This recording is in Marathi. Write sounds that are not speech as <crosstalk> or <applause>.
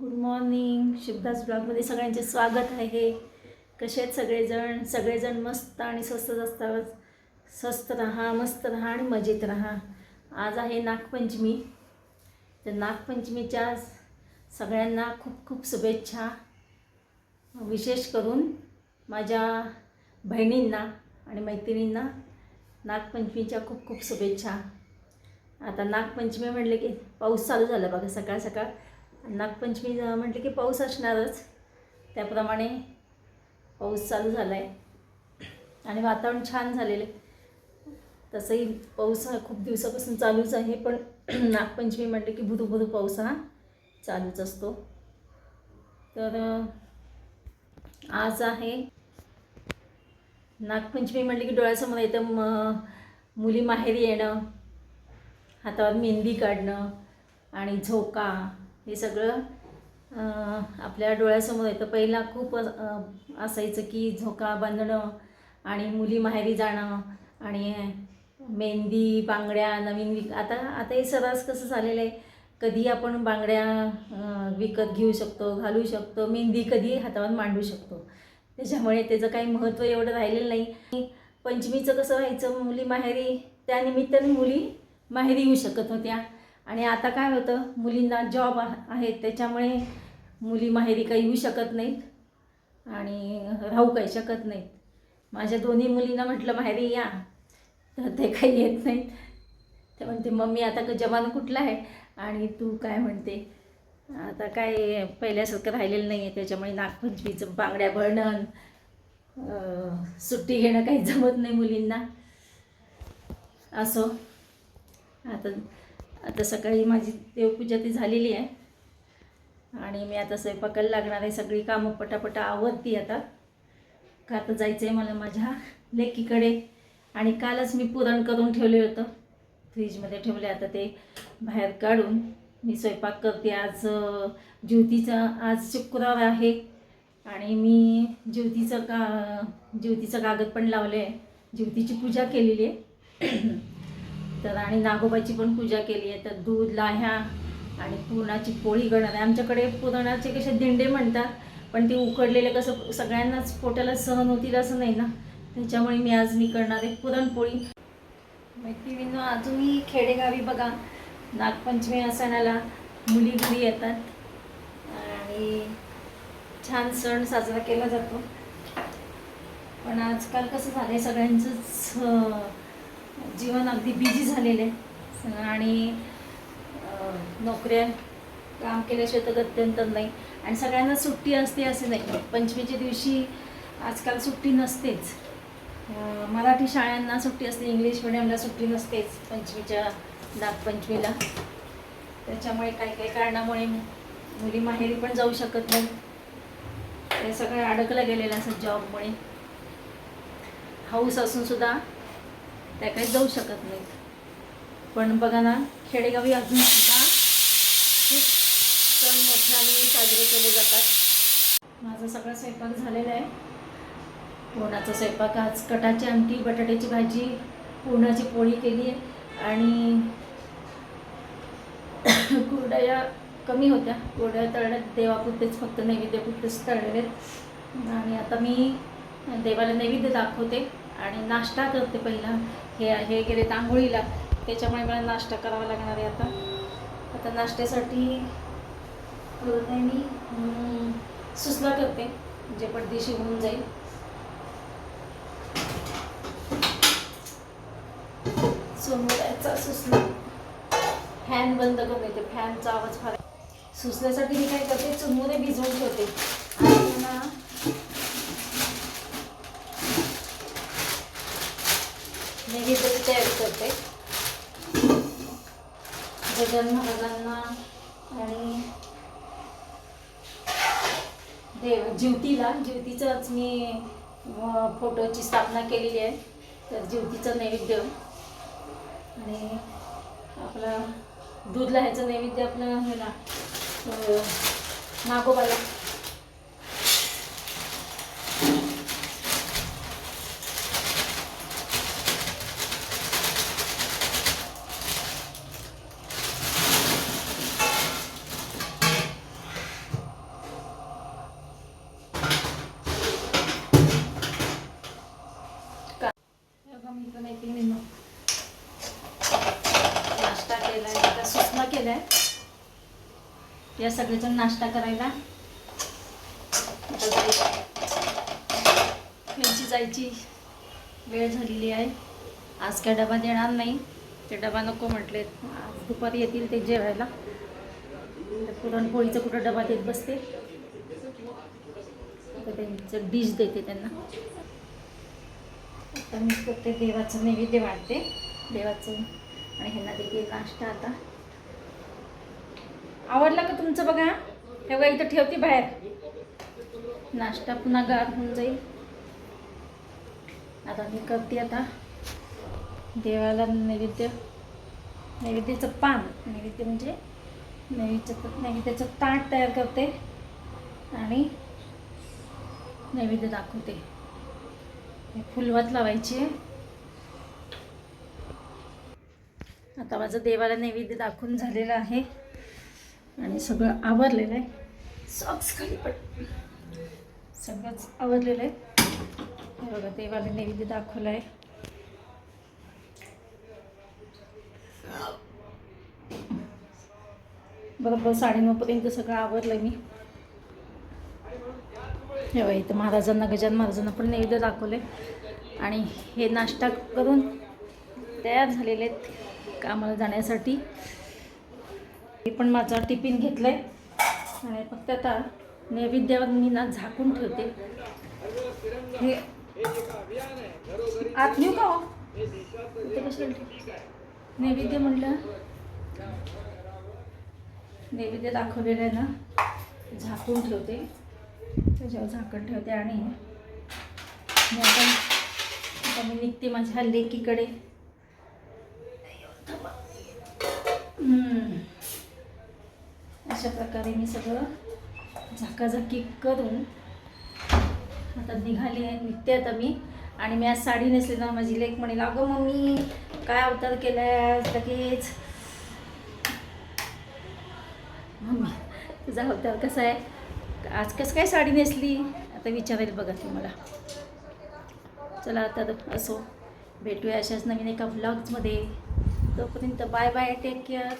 गुड मॉर्निंग शिवदास ब्लॉगमध्ये सगळ्यांचे स्वागत आहे. कसे आहेत सगळेजण? सगळेजण मस्त आणि स्वस्तच असतात स्वस्त राहा मस्त राहा आणि मजेत राहा. आज आहे नागपंचमी. तर नागपंचमीच्या सगळ्यांना खूप खूप शुभेच्छा. विशेष करून माझ्या बहिणींना आणि मैत्रिणींना नागपंचमीच्या खूप खूप शुभेच्छा. आता नागपंचमी म्हटले की पाऊस चालू झाला बघा सकाळ सकाळ. नागपंचमी म्हटलं की पाऊस असणारच. त्याप्रमाणे पाऊस चालू झाला आहे आणि वातावरण छान झालेलं आहे. तसंही पाऊस हा खूप दिवसापासून चालूच आहे पण <clears throat> नागपंचमी म्हटलं की भुरुभुरू पाऊस हा चालूच असतो. तर आज आहे नागपंचमी म्हटलं की डोळ्यासमोर येतं म मुली माहेरी येणं हातावर मेहंदी काढणं आणि झोका हे सगळं आपल्या डोळ्यासमोर येतं. पहिला खूप असायचं की झोका बांधणं आणि मुली माहेरी जाणं आणि मेहंदी बांगड्या नवीन विक आता आता हे सर्रास कसं झालेलं आहे? कधी आपण बांगड्या विकत घेऊ शकतो घालू शकतो मेहंदी कधी हातावर मांडू शकतो. त्याच्यामुळे त्याचं काही महत्त्व एवढं राहिलेलं नाही. पंचमीचं कसं व्हायचं? मुली माहेरी त्यानिमित्ताने मुली माहेरी येऊ शकत होत्या. आणि आता काय होतं मुलींना जॉब आहेत त्याच्यामुळे मुली माहेरी काही येऊ शकत नाहीत आणि राहू काही शकत नाहीत. माझ्या दोन्ही मुलींना म्हटलं माहेरी या. तर ते काही येत नाहीत. ते म्हणते मम्मी आता का जमाना कुठला आहे? आणि तू काय म्हणते आता काय पहिल्यासारखं राहिलेलं नाही आहे त्याच्यामुळे नागपंचमीचं बांगड्या भरणं सुट्टी घेणं काही जमत नाही मुलींना. असो. आता आता सकाळी माझी देवपूजा ती झालेली आहे. आणि मी आता स्वयंपाकाला लागणार आहे. सगळी कामं पटापटा आवडती आता. का आता जायचं आहे मला माझ्या लेकीकडे. आणि कालच मी पुरण करून ठेवले होतं. फ्रीजमध्ये ठेवले आता ते बाहेर काढून. मी स्वयंपाक करते आज ज्योतीचा आज शुक्रवार आहे. आणि मी ज्योतीचं का ज्योतीचं कागद पण लावले आहे ज्योतीची पूजा केलेली आहे. तर आणि नागोबाची पण पूजा केली आहे. तर दूध लाह्या आणि पुरणाची पोळी गणत आहे. आमच्याकडे पुरणाचे कसे दिंडे म्हणतात पण ते उकडलेले कसं सगळ्यांनाच पोटाला सहन होतील असं नाही ना? त्याच्यामुळे मी आज मी करणार आहे पुरणपोळी. मैत्रिणीनं अजूनही खेडेगावी बघा नागपंचमी या सणाला मुली घरी येतात आणि छान सण साजरा केला जातो. पण आजकाल कसं झालं आहे सगळ्यांचंच जीवन अगदी बिझी झालेलं आहे. आणि नोकऱ्या काम केल्याशिवाय तर अत्यंत नाही. आणि सगळ्यांना सुट्टी असते असे नाही. पंचमीच्या दिवशी आजकाल सुट्टी नसतेच. मराठी शाळांना सुट्टी असते. इंग्लिश मिडियमला सुट्टी नसतेच पंचमीच्या नागपंचमीला. त्याच्यामुळे काही काही कारणामुळे मुली माहेरी पण जाऊ शकत नाही. ते सगळं अडकलं गेलेलं असं जॉबमुळे हाऊस असून सुद्धा त्या काही जाऊ शकत नाहीत. पण बघा ना खेडेगावी अजून सुद्धा खूप सण मोठ्याने साजरे केले जातात. माझा सगळा स्वयंपाक झालेला आहे. पुरणाचा स्वयंपाक आज कटाची आमटी बटाट्याची भाजी पुरणाची पोळी केली आहे आणि <coughs> कुरड्या कमी होत्या. कुरड्या तळण्यात देवापुरतेच फक्त नैवेद्यपुरतेच तळलेले आहेत. आणि आता मी देवाला नैवेद्य दाखवते. आणि नाश्ता करते पहिला. हे हे गेले तांगोळीला त्याच्यामुळे मला नाश्ता करावा लागणार आहे आता. आता नाश्त्यासाठी आहे मी अं, सुसला करते म्हणजे जे पडदेशी होऊन जाईल. सोमवारचा सुसला. फॅन बंद करून येते फॅनचा आवाज फार सुसल्यासाठी मी काय करते चुनमुरे भिजवून ठेवते आणि पुन्हा नैवेद्याची तयार करते. गजन महाराजांना आणि देव ज्योतीला. ज्योतीचाच मी फोटोची स्थापना केलेली आहे. तर ज्योतीचं नैवेद्य. आणि आपला दूध लाह्याचं नैवेद्य आपलं हे ना मी पण येते मी. नाश्ता केला आहे आता सुसमा केला आहे या सगळेजण नाश्ता करायला. यांची जायची. वेळ झालेली आहे. आज काय डबा देणार नाही. ते डबा नको म्हटले आज दुपारी येतील ते जेवायला. पुरणपोळीचा कुठं डबा देत बसते तर त्यांचं डिश देते त्यांना. आता मी करते देवाचं नैवेद्य वाढते. देवाचं आणि ह्यांना देते नाश्ता आता. आवडला का तुमचं बघा? हे बघा इथं ठेवते बाहेर. नाश्ता पुन्हा गार होऊन जाईल. आता मी करते आता देवाला नैवेद्य. नैवेद्याचं पान. नैवेद्य म्हणजे नैवेद्याचं नैवेद्याचं ताट तयार करते आणि नैवेद्य दाखवते. फुलवात लावायची. आता माझं देवाला नैवेद्य दाखवून झालेलं आहे. आणि सगळं आवरलेलं आहे. सॉक्स खाली पण सगळंच आवरलेलं आहे. हे बघा देवाला नैवेद्य दाखवलं आहे. बरोबर साडेनऊपर्यंत सगळं आवरलं मी. हे इथं महाराजांना गजान महाराजांना पण नैवेद्य दाखवले आणि हे नाश्ता करून तयार झालेले आहेत कामाला जाण्यासाठी. मी पण माझा टिफिन घेतलं आहे आणि फक्त आता नैवेद्यावर मी ना झाकून ठेवते. हे आत नेऊ का हो? कशाला नैवेद्य म्हणलं. नैवेद्य दाखवलेलं आहे ना झाकून ठेवते. त्याच्यावर झाकण ठेवते आणि मी आता आता मी निघते माझ्या लेकीकडे. अशा प्रकारे मी सगळं झाकाझाकी करून आता निघाली आहे निघते आता मी. आणि मी आज साडी नेसली ना माझी लेक म्हणे अगं मम्मी काय अवतार केलाय लगेच. मम्मी तुझा अवतार कसा आहे? आज कसं काय साडी नेसली? आता विचारेल बघा ती मला चला आता असो भेटूया अशाच नवीन एका ब्लॉग्समध्ये तोपर्यंत बाय बाय टेक केअर